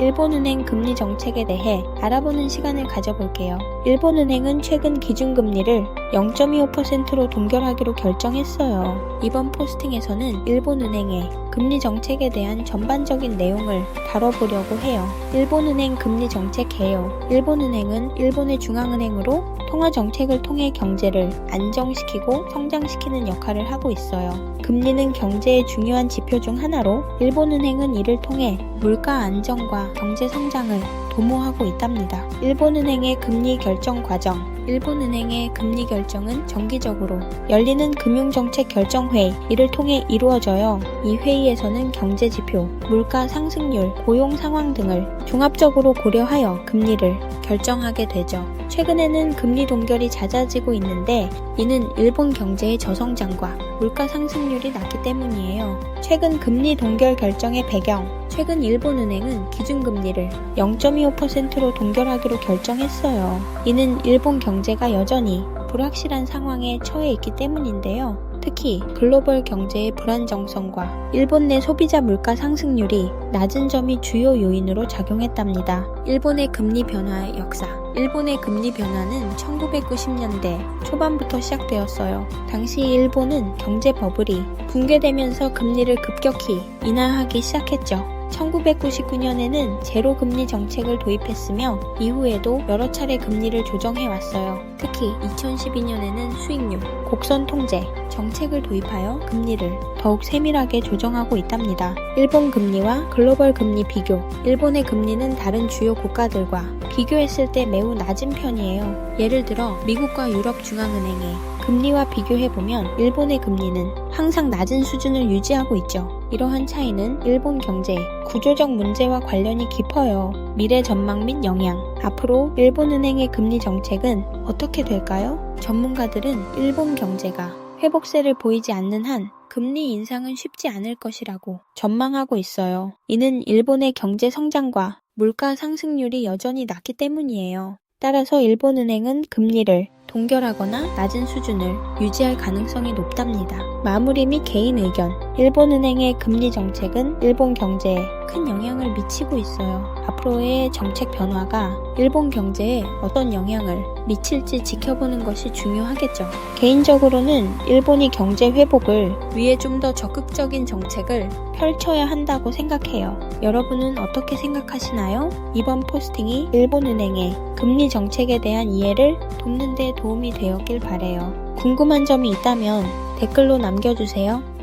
일본은행 금리 정책에 대해 알아보는 시간을 가져볼게요. 일본은행은 최근 기준금리를 0.25%로 동결하기로 결정했어요. 이번 포스팅에서는 일본은행의 금리 정책에 대한 전반적인 내용을 다뤄보려고 해요. 일본은행 금리 정책 개요. 일본은행은 일본의 중앙은행으로 통화 정책을 통해 경제를 안정시키고 성장시키는 역할을 하고 있어요. 금리는 경제의 중요한 지표 중 하나로 일본은행은 이를 통해 물가 안정과 경제 성장을 도모하고 있답니다. 일본은행의 금리 결정 과정 일본은행의 금리 결정은 정기적으로 열리는 금융정책 결정회의 이를 통해 이루어져요. 이 회의에서는 경제 지표, 물가 상승률, 고용 상황 등을 종합적으로 고려하여 금리를 결정하게 되죠. 최근에는 금리 동결이 잦아지고 있는데 이는 일본 경제의 저성장과 물가 상승률이 낮기 때문이에요. 최근 금리 동결 결정의 배경 최근 일본은행은 기준금리를 0.25%로 동결하기로 결정했어요. 이는 일본 경제가 여전히 불확실한 상황에 처해 있기 때문인데요. 특히 글로벌 경제의 불안정성과 일본 내 소비자 물가 상승률이 낮은 점이 주요 요인으로 작용했답니다. 일본의 금리 변화의 역사 일본의 금리 변화는 1990년대 초반부터 시작되었어요. 당시 일본은 경제 버블이 붕괴되면서 금리를 급격히 인하하기 시작했죠. 1999년에는 제로 금리 정책을 도입했으며 이후에도 여러 차례 금리를 조정해 왔어요. 특히 2012년에는 수익률, 곡선 통제 정책을 도입하여 금리를 더욱 세밀하게 조정하고 있답니다. 일본 금리와 글로벌 금리 비교. 일본의 금리는 다른 주요 국가들과 비교했을 때 매우 낮은 편이에요. 예를 들어 미국과 유럽 중앙은행의 금리와 비교해보면 일본의 금리는 항상 낮은 수준을 유지하고 있죠. 이러한 차이는 일본 경제의 구조적 문제와 관련이 깊어요. 미래 전망 및 영향. 앞으로 일본은행의 금리 정책은 어떻게 될까요? 전문가들은 일본 경제가 회복세를 보이지 않는 한 금리 인상은 쉽지 않을 것이라고 전망하고 있어요. 이는 일본의 경제 성장과 물가 상승률이 여전히 낮기 때문이에요. 따라서 일본은행은 금리를 동결하거나 낮은 수준을 유지할 가능성이 높답니다. 마무리 및 개인 의견. 일본은행의 금리 정책은 일본 경제에 큰 영향을 미치고 있어요. 앞으로의 정책 변화가 일본 경제에 어떤 영향을 미칠지 지켜보는 것이 중요하겠죠. 개인적으로는 일본이 경제 회복을 위해 좀 더 적극적인 정책을 펼쳐야 한다고 생각해요. 여러분은 어떻게 생각하시나요? 이번 포스팅이 일본은행의 금리 정책에 대한 이해를 돕는 데 도움이 되었길 바래요. 궁금한 점이 있다면 댓글로 남겨주세요.